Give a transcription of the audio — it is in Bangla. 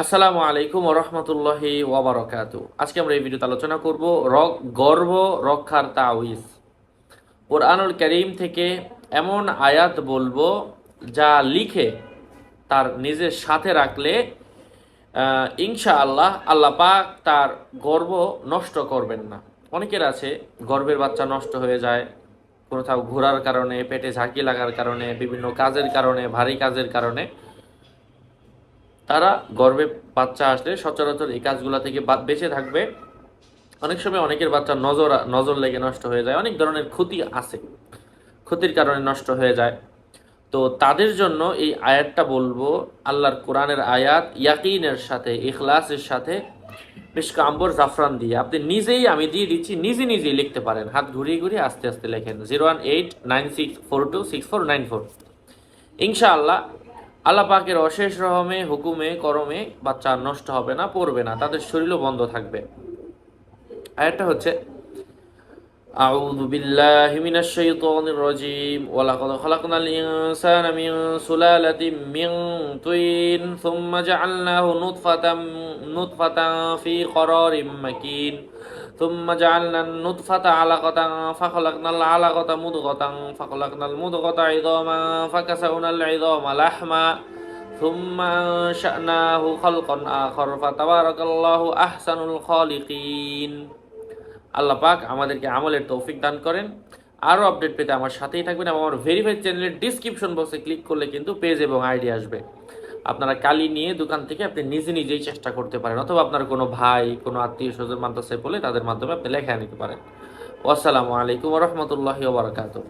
আসসালামু আলাইকুম রহমতুল্লাহি ওয়াবারকাতু। আজকে আমরা এই ভিডিওতে আলোচনা করব গর্ব, রক্ষার তাওয়িজ কোরআনুল করিম থেকে এমন আয়াত বলব যা লিখে তার নিজের সাথে রাখলে ইনশা আল্লাহ আল্লাহ পাক তার গর্ব নষ্ট করবেন না। অনেকের আছে, গর্বের বাচ্চা নষ্ট হয়ে যায়, কোথাও ঘোরার কারণে, পেটে ঝাঁকি লাগার কারণে, বিভিন্ন কাজের কারণে, ভারী কাজের কারণে। তারা গর্বে বাচ্চা আসলে সচরাচর এই কাজগুলো থেকে বেঁচে থাকবে। অনেক সময় অনেকের বাচ্চা নজর নজর লেগে নষ্ট হয়ে যায়। অনেক ধরনের ক্ষতি আছে। ক্ষতির কারণে নষ্ট হয়ে যায়। তো তাদের জন্য এই আয়াতটা বলব, আল্লাহর কোরআনের আয়াত, ইয়াকিনের সাথে, ইখলাসের সাথে, বেশ কাম্বর জাফরান দিয়ে। আপনি নিজেই আমি দিয়ে দিচ্ছি, নিজে নিজেই লিখতে পারেন। হাত ঘুরিয়ে ঘুরিয়ে আস্তে আস্তে লেখেন। Zero one eight nine six four two six four nine four. ইনশাআল্লাহ আল্লাহ পাকের অশেষ রহমে, হুকুমে, করমে বাচ্চা নষ্ট হবে না, পড়বে না, তাদের শরীরও বন্ধ থাকবে। আর একটা হচ্ছে أعوذ بالله من الشيطان الرجيم ولقد خلقنا الإنسان من سلالة من طين ثم جعلناه نطفة نطفة في قرار مكين ثم جعلنا النطفة علقة فخلقنا العلقة مضغة فخلقنا المضغة عظاما فكسونا العظام لحما ثم أنشأناه خلقا آخر فتبارك الله أحسن الخالقين আল্লাহ পাক আমাদেরকে আমলের তৌফিক দান করেন। আরও আপডেট পেতে আমার সাথেই থাকবেন এবং আমার ভেরিফাইড চ্যানেলের ডিসক্রিপশন বক্সে ক্লিক করলে কিন্তু পেজ এবং আইডি আসবে। আপনারা কালি নিয়ে দোকান থেকে আপনি নিজে নিজেই চেষ্টা করতে পারেন, অথবা আপনার কোনো ভাই, কোনো আত্মীয় স্বজন, মাদ্রাসায় বলে তাদের মাধ্যমে আপনি লেখা নিতে পারেন। আসসালামু আলাইকুম রহমতুল্লাহ ওবরাকাতুহ